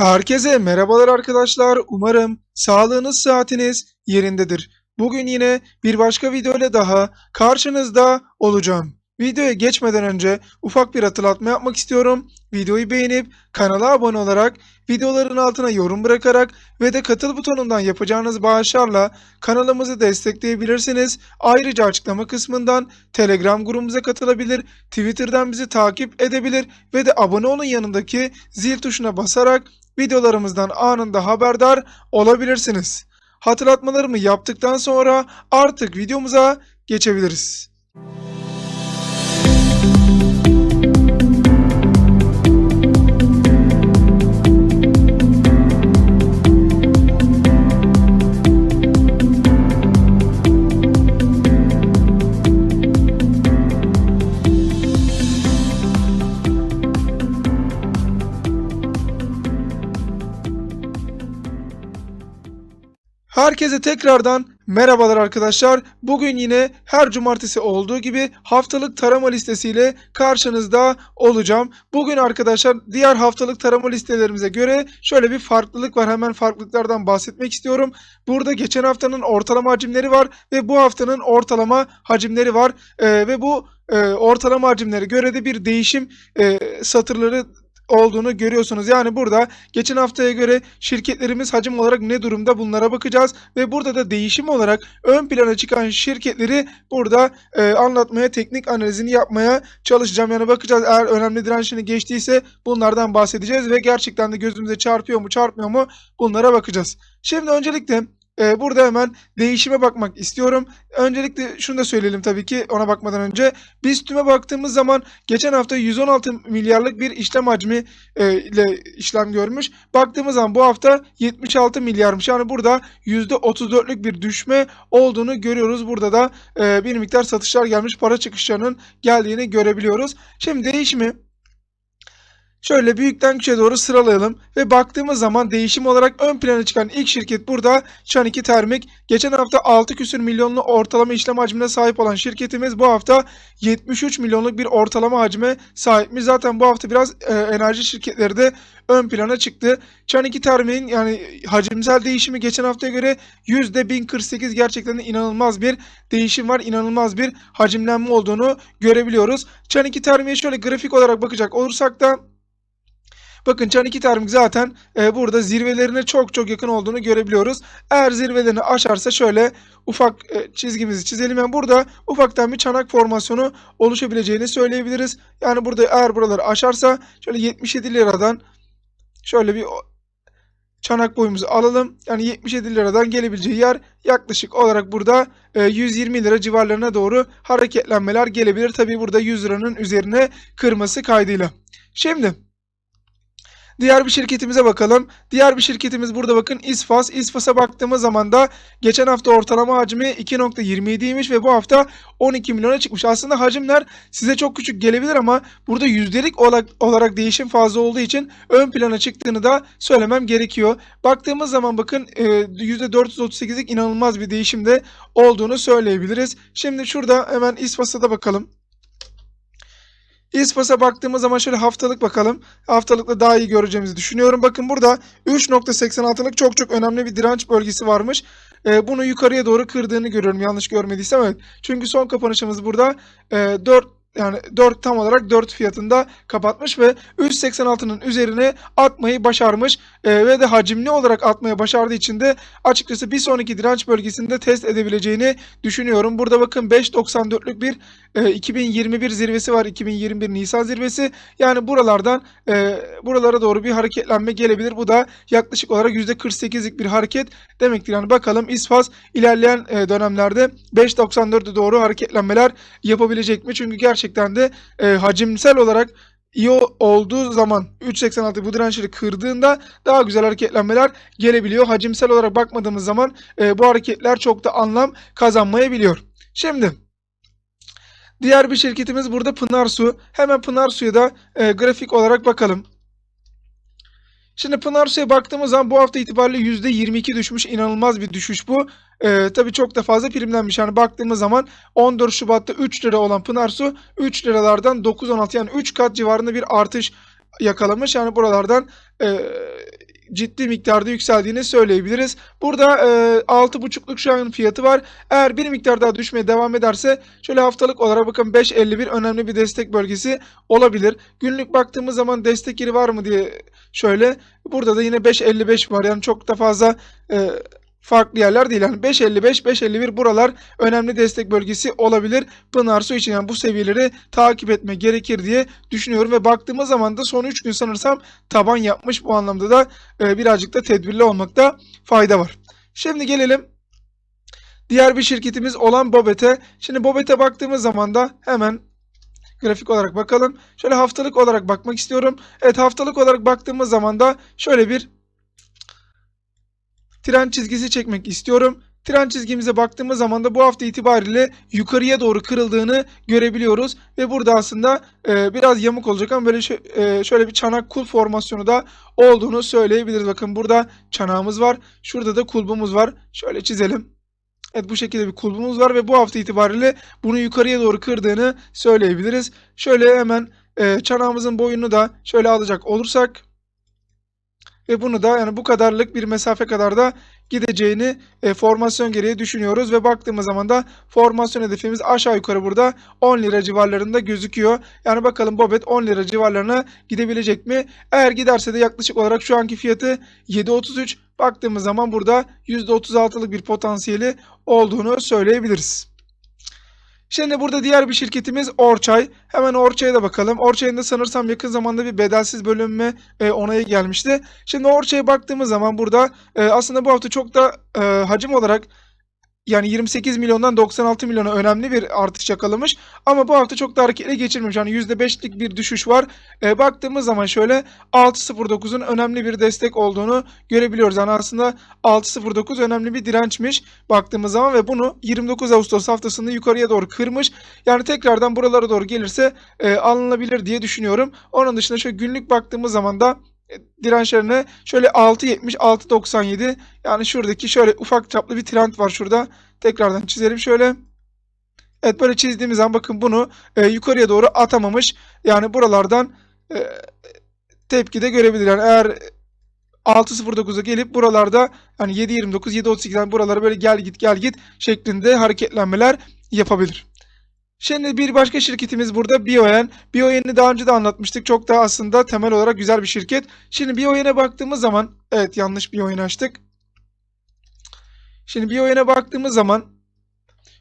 Herkese merhabalar arkadaşlar. Umarım sağlığınız saatiniz yerindedir. Bugün yine bir başka video ile daha karşınızda olacağım. Videoya geçmeden önce ufak bir hatırlatma yapmak istiyorum. Videoyu beğenip kanala abone olarak, videoların altına yorum bırakarak ve de katıl butonundan yapacağınız bağışlarla kanalımızı destekleyebilirsiniz. Ayrıca açıklama kısmından Telegram grubumuza katılabilir, Twitter'dan bizi takip edebilir ve de abone olun yanındaki zil tuşuna basarak videolarımızdan anında haberdar olabilirsiniz. Hatırlatmalarımı yaptıktan sonra artık videomuza geçebiliriz. Herkese tekrardan merhabalar arkadaşlar. Bugün yine her cumartesi olduğu gibi haftalık tarama listesiyle karşınızda olacağım. Bugün arkadaşlar diğer haftalık tarama listelerimize göre şöyle bir farklılık var. Hemen farklılıklardan bahsetmek istiyorum. Burada geçen haftanın ortalama hacimleri var ve bu haftanın ortalama hacimleri var. Ee, ve bu e, ortalama hacimlere göre de bir değişim e, satırları olduğunu görüyorsunuz. Yani burada geçen haftaya göre şirketlerimiz hacim olarak ne durumda bunlara bakacağız ve burada da değişim olarak ön plana çıkan şirketleri burada e, anlatmaya, teknik analizini yapmaya çalışacağım. Yani bakacağız eğer önemli dirençini geçtiyse bunlardan bahsedeceğiz ve gerçekten de gözümüze çarpıyor mu, çarpmıyor mu bunlara bakacağız. Şimdi öncelikle e, burada hemen değişime bakmak istiyorum. Öncelikle şunu da söyleyelim tabii ki ona bakmadan önce. Biz tüme baktığımız zaman geçen hafta 116 milyarlık bir işlem hacmi e, ile işlem görmüş. Baktığımız zaman bu hafta 76 milyarmış. Yani burada %34'lük bir düşme olduğunu görüyoruz. Burada da e, bir miktar satışlar gelmiş. Para çıkışlarının geldiğini görebiliyoruz. Şimdi değişimi Şöyle büyükten küçüğe doğru sıralayalım ve baktığımız zaman değişim olarak ön plana çıkan ilk şirket burada Çaniki Termik. Geçen hafta 6 küsür milyonlu ortalama işlem hacmine sahip olan şirketimiz bu hafta 73 milyonluk bir ortalama hacme sahipmiş. Zaten bu hafta biraz e, enerji şirketleri de ön plana çıktı. Çaniki Termik'in yani hacimsel değişimi geçen haftaya göre %1048 gerçekten inanılmaz bir değişim var. inanılmaz bir hacimlenme olduğunu görebiliyoruz. Çaniki Termik'e şöyle grafik olarak bakacak olursak da Bakın Çan Termik zaten e, burada zirvelerine çok çok yakın olduğunu görebiliyoruz. Eğer zirvelerini aşarsa şöyle ufak e, çizgimizi çizelim. Yani burada ufaktan bir çanak formasyonu oluşabileceğini söyleyebiliriz. Yani burada eğer buraları aşarsa şöyle 77 liradan şöyle bir çanak boyumuzu alalım. Yani 77 liradan gelebileceği yer yaklaşık olarak burada e, 120 lira civarlarına doğru hareketlenmeler gelebilir. Tabi burada 100 liranın üzerine kırması kaydıyla. Şimdi Diğer bir şirketimize bakalım. Diğer bir şirketimiz burada bakın İsfas. İsfas'a baktığımız zaman da geçen hafta ortalama hacmi 2.27'ymiş ve bu hafta 12 milyona çıkmış. Aslında hacimler size çok küçük gelebilir ama burada yüzdelik olarak, değişim fazla olduğu için ön plana çıktığını da söylemem gerekiyor. Baktığımız zaman bakın e, %438'lik inanılmaz bir değişimde olduğunu söyleyebiliriz. Şimdi şurada hemen İsfas'a da bakalım. İspas'a baktığımız zaman şöyle haftalık bakalım. Haftalıkla daha iyi göreceğimizi düşünüyorum. Bakın burada 3.86'lık çok çok önemli bir direnç bölgesi varmış. Ee, bunu yukarıya doğru kırdığını görüyorum yanlış görmediysem evet. Çünkü son kapanışımız burada e, 4 yani 4 tam olarak 4 fiyatında kapatmış ve 3.86'nın üzerine atmayı başarmış e, ve de hacimli olarak atmaya başardığı için de açıkçası bir sonraki direnç bölgesinde test edebileceğini düşünüyorum. Burada bakın 5.94'lük bir e, 2021 zirvesi var 2021 Nisan zirvesi yani buralardan e, buralara doğru bir hareketlenme gelebilir. Bu da yaklaşık olarak %48'lik bir hareket demektir. Yani bakalım İsfas ilerleyen e, dönemlerde 5.94'e doğru hareketlenmeler yapabilecek mi? Çünkü gerçekten gerçekten de e, hacimsel olarak iyi olduğu zaman 3.86 bu dirençleri kırdığında daha güzel hareketlenmeler gelebiliyor. Hacimsel olarak bakmadığımız zaman e, bu hareketler çok da anlam kazanmayabiliyor. Şimdi diğer bir şirketimiz burada Pınar Su. Hemen Pınar Su'ya da e, grafik olarak bakalım. Şimdi Pınar Su'ya baktığımız zaman bu hafta itibariyle %22 düşmüş. İnanılmaz bir düşüş bu. Ee, tabii çok da fazla primlenmiş. Yani baktığımız zaman 14 Şubat'ta 3 lira olan Pınar Su 3 liralardan 9-16 yani 3 kat civarında bir artış yakalamış. Yani buralardan e, ciddi miktarda yükseldiğini söyleyebiliriz. Burada e, 6.5'luk şu an fiyatı var. Eğer bir miktar daha düşmeye devam ederse şöyle haftalık olarak bakın 5.51 önemli bir destek bölgesi olabilir. Günlük baktığımız zaman destek yeri var mı diye şöyle burada da yine 5.55 var. Yani çok da fazla e, farklı yerler değil. Yani 5.55, 5.51 buralar önemli destek bölgesi olabilir. Pınar Su için yani bu seviyeleri takip etme gerekir diye düşünüyorum ve baktığımız zaman da son 3 gün sanırsam taban yapmış. Bu anlamda da e, birazcık da tedbirli olmakta fayda var. Şimdi gelelim diğer bir şirketimiz olan Bobet'e. Şimdi Bobet'e baktığımız zaman da hemen grafik olarak bakalım. Şöyle haftalık olarak bakmak istiyorum. Evet haftalık olarak baktığımız zaman da şöyle bir trend çizgisi çekmek istiyorum. Trend çizgimize baktığımız zaman da bu hafta itibariyle yukarıya doğru kırıldığını görebiliyoruz. Ve burada aslında e, biraz yamuk olacak ama böyle e, şöyle bir çanak kul formasyonu da olduğunu söyleyebiliriz. Bakın burada çanağımız var. Şurada da kulbumuz var. Şöyle çizelim. Evet bu şekilde bir kulbumuz var ve bu hafta itibariyle bunu yukarıya doğru kırdığını söyleyebiliriz. Şöyle hemen e, çanağımızın boyunu da şöyle alacak olursak ve bunu da yani bu kadarlık bir mesafe kadar da gideceğini e, formasyon gereği düşünüyoruz ve baktığımız zaman da formasyon hedefimiz aşağı yukarı burada 10 lira civarlarında gözüküyor. Yani bakalım Bobet 10 lira civarlarına gidebilecek mi? Eğer giderse de yaklaşık olarak şu anki fiyatı 7.33 baktığımız zaman burada %36'lık bir potansiyeli olduğunu söyleyebiliriz. Şimdi burada diğer bir şirketimiz Orçay. Hemen Orçay'a da bakalım. Orçay'ın da sanırsam yakın zamanda bir bedelsiz bölünme e, onayı gelmişti. Şimdi Orçay'a baktığımız zaman burada e, aslında bu hafta çok da e, hacim olarak yani 28 milyondan 96 milyona önemli bir artış yakalamış. Ama bu hafta çok da hareketli geçirmemiş. Yani %5'lik bir düşüş var. E, baktığımız zaman şöyle 6.09'un önemli bir destek olduğunu görebiliyoruz. Yani aslında 6.09 önemli bir dirençmiş baktığımız zaman ve bunu 29 Ağustos haftasında yukarıya doğru kırmış. Yani tekrardan buralara doğru gelirse e, alınabilir diye düşünüyorum. Onun dışında şöyle günlük baktığımız zaman da e, dirençlerine şöyle 6.70 6.97 yani şuradaki şöyle ufak çaplı bir trend var şurada. Tekrardan çizelim şöyle. Evet böyle çizdiğimiz zaman bakın bunu e, yukarıya doğru atamamış. Yani buralardan e, tepki de görebilir. Yani eğer 6.09'a gelip buralarda hani 7.29 7.38'den buralara böyle gel git gel git şeklinde hareketlenmeler yapabilir. Şimdi bir başka şirketimiz burada Bioen. Bioen'i daha önce de anlatmıştık. Çok daha aslında temel olarak güzel bir şirket. Şimdi Bioen'e baktığımız zaman evet yanlış Bioen açtık. Şimdi Bioen'e baktığımız zaman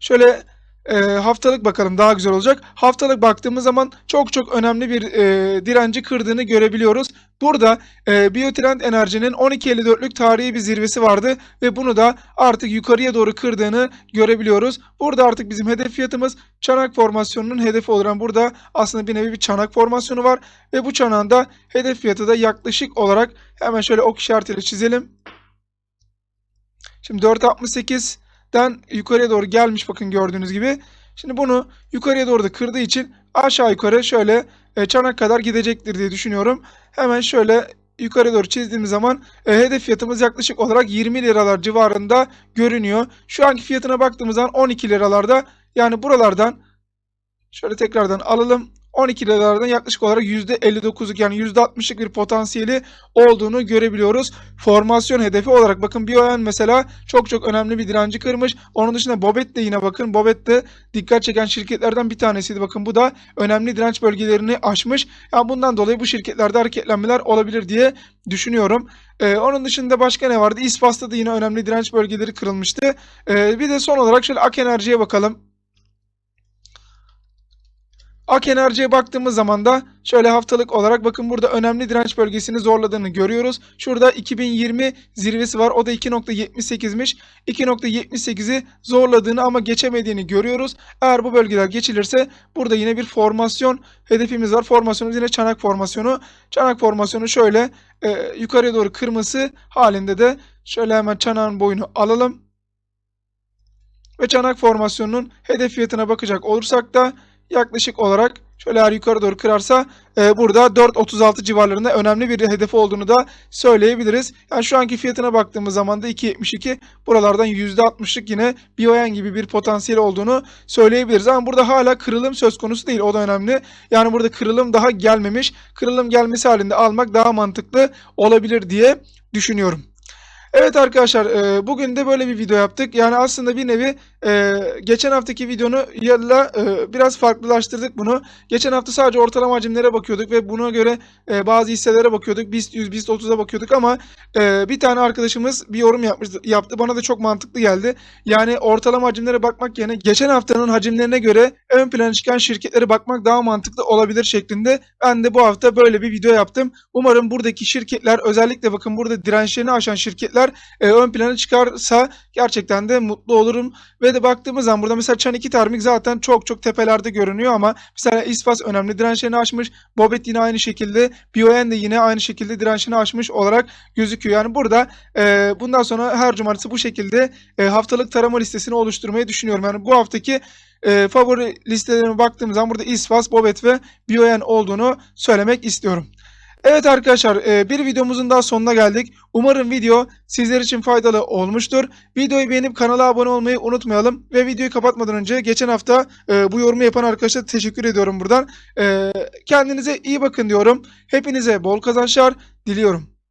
şöyle e, haftalık bakalım daha güzel olacak. Haftalık baktığımız zaman çok çok önemli bir e, direnci kırdığını görebiliyoruz. Burada e, Biotrend Enerji'nin 12.54'lük tarihi bir zirvesi vardı ve bunu da artık yukarıya doğru kırdığını görebiliyoruz. Burada artık bizim hedef fiyatımız çanak formasyonunun hedefi olan burada aslında bir nevi bir çanak formasyonu var ve bu çanağın da hedef fiyatı da yaklaşık olarak hemen şöyle ok işaretiyle çizelim. Şimdi 4.68'den yukarıya doğru gelmiş bakın gördüğünüz gibi. Şimdi bunu yukarıya doğru da kırdığı için aşağı yukarı şöyle e, çanak kadar gidecektir diye düşünüyorum. Hemen şöyle yukarı doğru çizdiğimiz zaman e, hedef fiyatımız yaklaşık olarak 20 liralar civarında görünüyor. Şu anki fiyatına baktığımız zaman 12 liralarda yani buralardan şöyle tekrardan alalım. 12 liralardan yaklaşık olarak %59'luk yani %60'lık bir potansiyeli olduğunu görebiliyoruz. Formasyon hedefi olarak bakın Bioen mesela çok çok önemli bir direnci kırmış. Onun dışında Bobet de yine bakın Bobet de dikkat çeken şirketlerden bir tanesiydi. Bakın bu da önemli direnç bölgelerini aşmış. Yani bundan dolayı bu şirketlerde hareketlenmeler olabilir diye düşünüyorum. Ee, onun dışında başka ne vardı? İspas'ta da yine önemli direnç bölgeleri kırılmıştı. Ee, bir de son olarak şöyle Ak Enerji'ye bakalım. Ak Enerji'ye baktığımız zaman da şöyle haftalık olarak bakın burada önemli direnç bölgesini zorladığını görüyoruz. Şurada 2020 zirvesi var. O da 2.78'miş. 2.78'i zorladığını ama geçemediğini görüyoruz. Eğer bu bölgeler geçilirse burada yine bir formasyon hedefimiz var. Formasyonumuz yine çanak formasyonu. Çanak formasyonu şöyle e, yukarıya doğru kırması halinde de şöyle hemen çanağın boyunu alalım. Ve çanak formasyonunun hedef fiyatına bakacak olursak da yaklaşık olarak Şöyle eğer yukarı doğru kırarsa e, burada 4.36 civarlarında önemli bir hedefi olduğunu da söyleyebiliriz. Yani şu anki fiyatına baktığımız zaman da 2.72 buralardan %60'lık yine BioN gibi bir potansiyel olduğunu söyleyebiliriz. Ama burada hala kırılım söz konusu değil. O da önemli. Yani burada kırılım daha gelmemiş. Kırılım gelmesi halinde almak daha mantıklı olabilir diye düşünüyorum. Evet arkadaşlar e, bugün de böyle bir video yaptık. Yani aslında bir nevi e, geçen haftaki videonu yalla e, biraz farklılaştırdık bunu. Geçen hafta sadece ortalama hacimlere bakıyorduk ve buna göre e, bazı hisselere bakıyorduk. BIST 100, BIST 30'a bakıyorduk ama e, bir tane arkadaşımız bir yorum yapmış, yaptı. Bana da çok mantıklı geldi. Yani ortalama hacimlere bakmak yerine geçen haftanın hacimlerine göre ön plana çıkan şirketlere bakmak daha mantıklı olabilir şeklinde. Ben de bu hafta böyle bir video yaptım. Umarım buradaki şirketler özellikle bakın burada dirençlerini aşan şirketler e, ön plana çıkarsa gerçekten de mutlu olurum. Ve de baktığımız zaman burada mesela Çan 2 Termik zaten çok çok tepelerde görünüyor ama mesela İspas önemli dirençlerini aşmış. Bobet yine aynı şekilde. BioN de yine aynı şekilde dirençini aşmış olarak gözüküyor. Yani burada e, bundan sonra her cumartesi bu şekilde e, haftalık tarama listesini oluşturmayı düşünüyorum. Yani bu haftaki e, favori listelerime baktığım zaman burada İspas, Bobet ve BioN olduğunu söylemek istiyorum. Evet arkadaşlar e, bir videomuzun daha sonuna geldik. Umarım video sizler için faydalı olmuştur. Videoyu beğenip kanala abone olmayı unutmayalım. Ve videoyu kapatmadan önce geçen hafta e, bu yorumu yapan arkadaşlara teşekkür ediyorum buradan. E, kendinize iyi bakın diyorum. Hepinize bol kazançlar diliyorum.